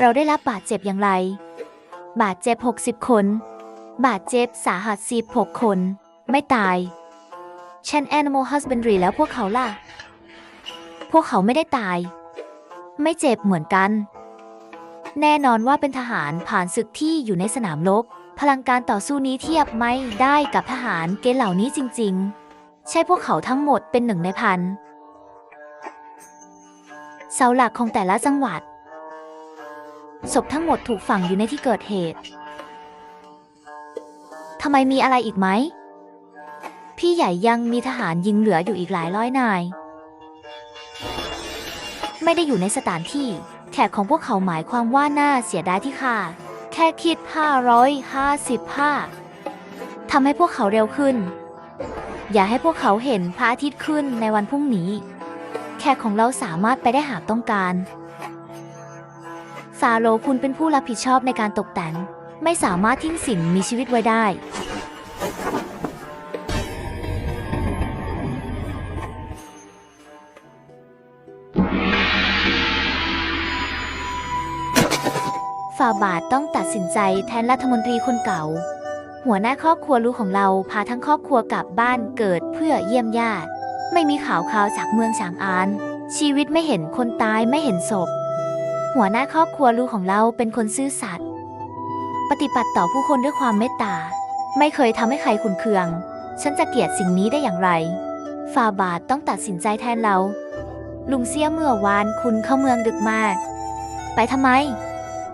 เราได้รับบาดเจ็บอย่างไร บาดเจ็บ 60 คน บาดเจ็บสาหัส16คน ไม่ตาย ฉัน Animal Husbandry แล้วพวกเขาล่ะ พวกเขาไม่ได้ตาย ไม่เจ็บเหมือนกัน แน่นอนว่าเป็นทหารผ่านศึกที่อยู่ในสนามรบพลังการต่อสู้นี้เทียบไม่ได้กับทหารเกณฑ์เหล่านี้จริง ๆ ใช่พวกเขาทั้งหมดเป็นหนึ่งในพันเสาหลักของแต่ละจังหวัด ศพทั้งหมดถูกฝังอยู่ในที่เกิดเหตุ ทำไมมีอะไรอีกไหม พี่ใหญ่ยังมีทหารยิงเหลืออยู่อีกหลายร้อยนาย ไม่ได้อยู่ในสถานที่ แขกของพวกเขาหมายความว่าน่าเสียดายที่ค่า แค่คิด555ทำให้พวกเขาเร็วขึ้น อย่าให้พวกเขาเห็นพระอาทิตย์ขึ้นในวันพรุ่งนี้ แขกของเราสามารถไปได้หากต้องการ ฟาโรคุณเป็นผู้รับผิดชอบในการตกแต่ง ไม่สามารถทิ้งสิ่งมีชีวิตไว้ได้ ฝ่าบาทต้องตัดสินใจแทนรัฐมนตรีคนเก่า หัวหน้าครอบครัวรู้ของเราพาทั้งครอบครัวกลับบ้านเกิดเพื่อเยี่ยมญาติ ไม่มีข่าวข่าวจากเมืองฉางอาน ชีวิตไม่เห็นคนตายไม่เห็นศพ หัวหน้าครอบครัวรู้ของเราเป็นคนซื่อสัตย์ปฏิบัติต่อผู้คนด้วยความเมตตา ไม่เคยทำให้ใครขุนเคือง ฉันจะเกลียดสิ่งนี้ได้อย่างไร ฟาบาทต้องตัดสินใจแทนเรา ลุงเสียเมื่อวานคุณเข้าเมืองดึกมาก ไปทำไม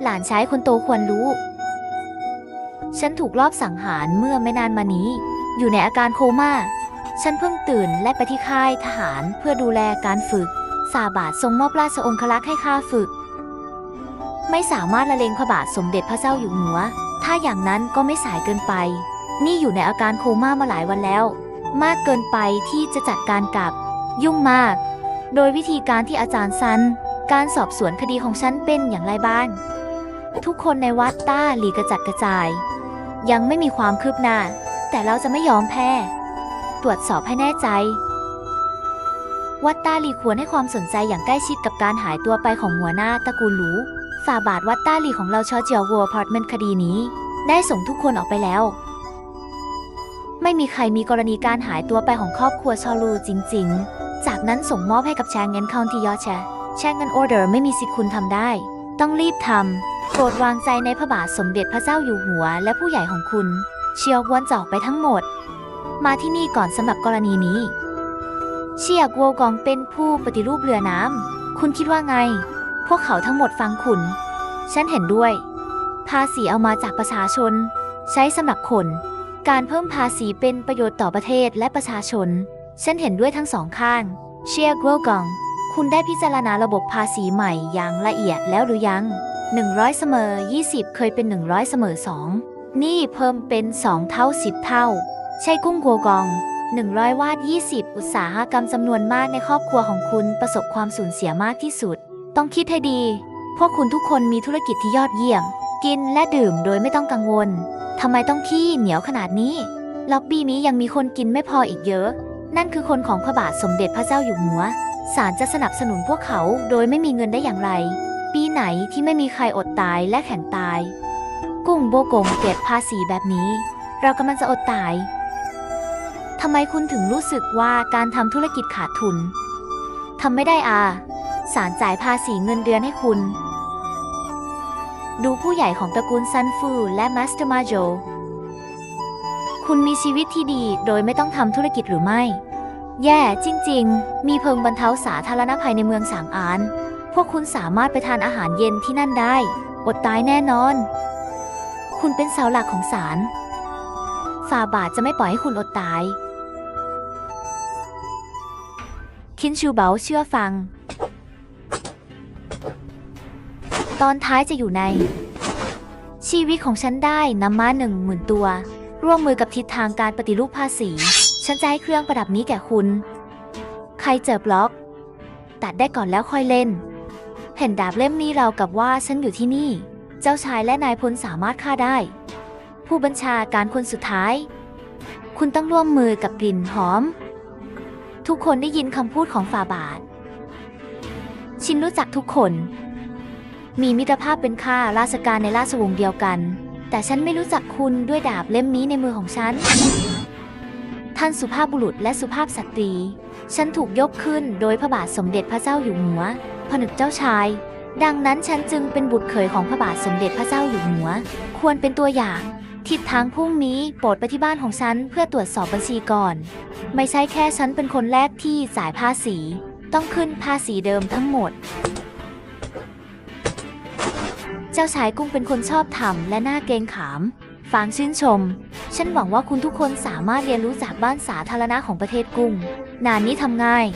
หลานชายคนโตควรรู้ ฉันถูกลอบสังหารเมื่อไม่นานมานี้ อยู่ในอาการโคม่า ฉันเพิ่งตื่นและไปที่ค่ายทหารเพื่อดูแลการฝึกสาบาททรงมอบราชองครักษ์ให้ข้าฝึก ไม่สามารถละเลงพระบาทสมเด็จพระเจ้าอยู่หัว ถ้าอย่างนั้นก็ไม่สายเกินไป นี่อยู่ในอาการโคม่ามาหลายวันแล้ว มากเกินไปที่จะจัดการกับ ยุ่งมาก โดยวิธีการที่อาจารย์ซัน การสอบสวนคดีของฉันเป็นอย่างไรบ้าง ทุกคนในวัดต้าหลีกระจัดกระจาย ยังไม่มีความคืบหน้า แต่เราจะไม่ยอมแพ้ ตรวจสอบให้แน่ใจวัดต้าหลีควรให้ความสนใจอย่างใกล้ชิดกับการหายตัวไปของหัวหน้าตระกูลหลู ฝ่าบาทวัดต้าหลีของเราชอเจียววัวพาร์ตเมนต์คดีนี้ ได้ส่งทุกคนออกไปแล้ว ไม่มีใครมีกรณีการหายตัวไปของครอบครัวชอลูจริง ๆ จากนั้นส่งมอบให้กับแชงเงินคา u นที่ยอแชแชงเงินออเดอร์ไม่มีสิทธิ์คุณทำได้ ต้องรีบทำโปรดวางใจในพระบาทสมเด็จพระเจ้าอยู่หัว และผู้ใหญ่ของคุณ เชียกวนจะออกไปทั้งหมด มาที่นี่ก่อนสำหรับกรณีนี้ เชียกโวกองเป็นผู้ปฏิรูปเรือน้ำคุณคิดว่าไง พวกเขาทั้งหมดฟังคุณ ฉันเห็นด้วย ภาษีเอามาจากประชาชน ใช้สำหรับคน การเพิ่มภาษีเป็นประโยชน์ต่อประเทศและประชาชน ฉันเห็นด้วยทั้งสองข้าง เชียร์กโวกอง คุณได้พิจารณาระบบภาษีใหม่อย่างละเอียดแล้วหรือยัง 100 เสมอ 20 เคยเป็น 100 เสมอ 2 นี่เพิ่มเป็น 2 เท่า 10 เท่า ใช่กุ้งโกกอง100 วาด 20 อุตสาหกรรมจำนวนมากในครอบครัวของคุณประสบความสูญเสียมากที่สุด ต้องคิดให้ดี พวกคุณทุกคนมีธุรกิจที่ยอดเยี่ยม กินและดื่มโดยไม่ต้องกังวลทำไมต้องขี้เหนียวขนาดนี้ ล็อบบี้นี้ยังมีคนกินไม่พออีกเยอะ นั่นคือคนของพระบาทสมเด็จพระเจ้าอยู่หัวศาลจะสนับสนุนพวกเขาโดยไม่มีเงินได้อย่างไร ปีไหนที่ไม่มีใครอดตายและแข็งตาย กุ้งโบกงเก็บภาษีแบบนี้ เรากำลังจะอดตายทำไมคุณถึงรู้สึกว่าการทำธุรกิจขาดทุนทำไม่ได้อา ศาลจ่ายภาษีเงินเดือนให้คุณ ดูผู้ใหญ่ของตระกูลซันฟูและมาสเตอร์มาโจ คุณมีชีวิตที่ดีโดยไม่ต้องทำธุรกิจหรือไม่ แย่ จริง ๆ มีเพิงบรรเทาสาธารณภัยในเมืองสางอาน พวกคุณสามารถไปทานอาหารเย็นที่นั่นได้ อดตายแน่นอน คุณเป็นเสาหลักของศาลฟาบาทจะไม่ปล่อยให้คุณอดตายคินชูเบาเชื่อฟัง ตอนท้ายจะอยู่ใน ชีวิตของฉันได้นำมาหนึ่งหมื่นตัว ร่วมมือกับทิศทางการปฏิรูปภาษี ฉันจะให้เครื่องประดับนี้แก่คุณ ใครเจอบล็อก ตัดได้ก่อนแล้วค่อยเล่น เห็นดาบเล่มนี้เราวกับว่าฉันอยู่ที่นี่ เจ้าชายและนายพลสามารถฆ่าได้ ผู้บัญชาการคนสุดท้าย คุณต้องร่วมมือกับกลิ่นหอม ทุกคนได้ยินคำพูดของฝ่าบาท ชินรู้จักทุกคน มีมิตรภาพเป็นข้าราชการในราชวงศ์เดียวกัน แต่ฉันไม่รู้จักคุณด้วยดาบเล่มนี้ในมือของฉัน ท่านสุภาพบุรุษและสุภาพสตรี ฉันถูกยกขึ้นโดยพระบาทสมเด็จพระเจ้าอยู่หัว ผนึกเจ้าชาย ดังนั้นฉันจึงเป็นบุตรเขยของพระบาทสมเด็จพระเจ้าอยู่หัว ควรเป็นตัวอย่าง ทิศทางพรุ่งนี้โปรดไปที่บ้านของฉันเพื่อตรวจสอบบัญชีก่อน ไม่ใช่แค่ฉันเป็นคนแรกที่จ่ายภาษี ต้องขึ้นภาษีเดิมทั้งหมด เจ้าชายกุ้งเป็นคนชอบธรรมและน่าเกรงขาม ฟางชื่นชม ฉันหวังว่าคุณทุกคนสามารถเรียนรู้จากบ้านสาธารณะของประเทศกุ้ง นานนี้ทำง่าย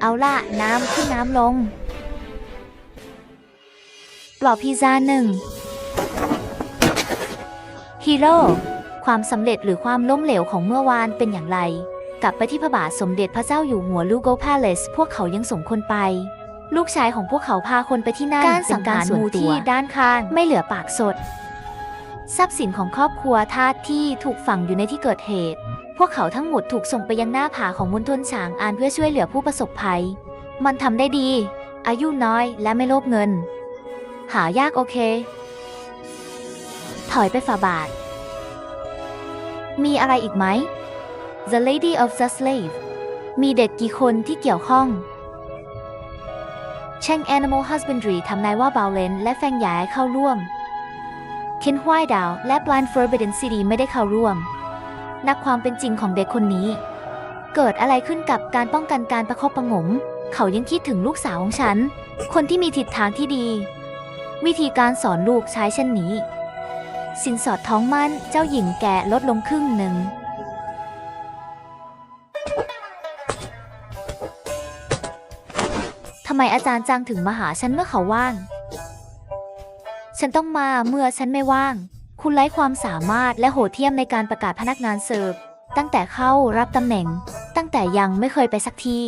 เอาล่ะ น้ำขึ้นน้ำลงปลอบพิซซ่าหนึ่งฮีโร่ความสำเร็จหรือความล้มเหลวของเมื่อวานเป็นอย่างไร กลับไปที่พระบาทสมเด็จพระเจ้าอยู่หัวลูโกพาเลส พวกเขายังส่งคนไป ลูกชายของพวกเขาพาคนไปที่นั่นการสั่งการเป็นหมู่ส่วนตัวที่ด้านข้างไม่เหลือปากสด ทรัพย์สินของครอบครัวทาสที่ถูกฝังอยู่ในที่เกิดเหตุ พวกเขาทั้งหมดถูกส่งไปยังหน้าผาของมณฑลฉางอานเพื่อช่วยเหลือผู้ประสบภัย มันทำได้ดี อายุน้อยและไม่โลภเงิน หายากโอเค ถอยไปฝ่าบาท มีอะไรอีกไหม The Lady of the Slave มีเด็กกี่คนที่เกี่ยวข้อง เชง Animal Husbandry ทำนายว่าบาวเลนและแฟงหยายเข้าร่วมเคนฮวายดาวและ Blind Forbidden City ไม่ได้เข้าร่วม นับความเป็นจริงของเด็กคนนี้ เกิดอะไรขึ้นกับการป้องกันการประคบประงม เขายังคิดถึงลูกสาวของฉัน คนที่มีทิศทางที่ดี วิธีการสอนลูกใช้เช่นนี้ สินสอดท้องมั่นเจ้าหญิงแก่ลดลงครึ่งหนึ่งำไมอาจารย์จังถึงมาหาฉันเมื่อเขาว่าง ฉันต้องมาเมื่อฉันไม่ว่าง คุณไร้ความสามารถและโหดเหี้ยมในการประกาศพนักงานเสิร์ฟ ตั้งแต่เข้ารับตำแหน่ง ตั้งแต่ยังไม่เคยไปสักที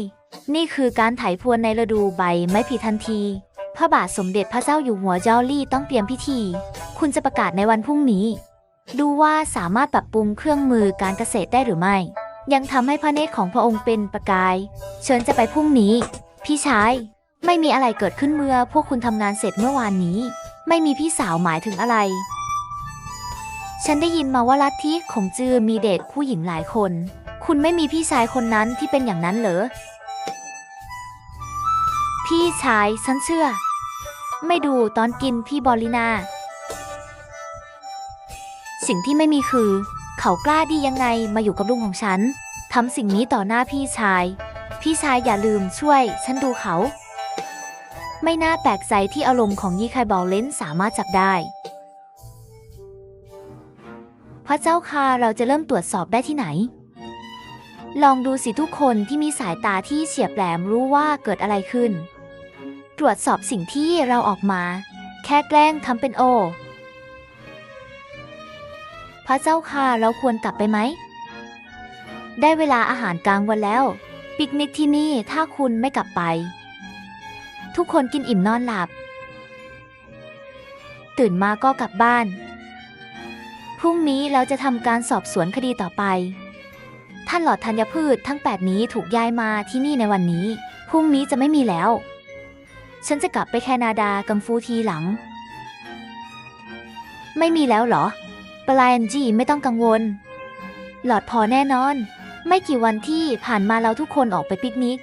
นี่คือการไถพวนในฤดูใบไม้ผลิทันที พระบาทสมเด็จพระเจ้าอยู่หัวจอลี่ต้องเตรียมพิธี คุณจะประกาศในวันพรุ่งนี้ ดูว่าสามารถปรับปรุงเครื่องมือการเกษตรได้หรือไม่ ยังทำให้พระเนตรของพระองค์เป็นประกาย เชิญจะไปพรุ่งนี้ พี่ชาย ไม่มีอะไรเกิดขึ้นเมื่อพวกคุณทำงานเสร็จเมื่อวานนี้ ไม่มีพี่สาวหมายถึงอะไร ฉันได้ยินมาว่าลัทธิของจือมีเด็กผู้หญิงหลายคน คุณไม่มีพี่ชายคนนั้นที่เป็นอย่างนั้นเหรอ พี่ชายฉันเชื่อ ไม่ดูตอนกินพี่บอลลินาสิ่งที่ไม่มีคือ เขากล้าดียังไงมาอยู่กับลุงของฉันทำสิ่งนี้ต่อหน้าพี่ชาย พี่ชายอย่าลืมช่วย ฉันดูเขา ไม่น่าแปลกใจที่อารมณ์ของยี่ไคบอลเลนสามารถจับได้ พระเจ้าค่ะเราจะเริ่มตรวจสอบได้ที่ไหน ลองดูสิทุกคนที่มีสายตาที่เฉียบแหลมรู้ว่าเกิดอะไรขึ้น ตรวจสอบสิ่งที่เราออกมา แค่แกล้งทำเป็นโอ พระเจ้าค่ะเราควรกลับไปไหม ได้เวลาอาหารกลางวันแล้ว ปิกนิกที่นี่ถ้าคุณไม่กลับไป ทุกคนกินอิ่มนอนหลับ ตื่นมาก็กลับบ้าน พรุ่งนี้เราจะทำการสอบสวนคดีต่อไป ท่านหลอดธัญพืชทั้ง 8 นี้ถูกย้ายมาที่นี่ในวันนี้ พรุ่งนี้จะไม่มีแล้ว ฉันจะกลับไปแคนาดากัมฟูทีหลัง ไม่มีแล้วเหรอปลายนจีไม่ต้องกังวล หลอดพอแน่นอน ไม่กี่วันที่ผ่านมาเราทุกคนออกไปปิกนิก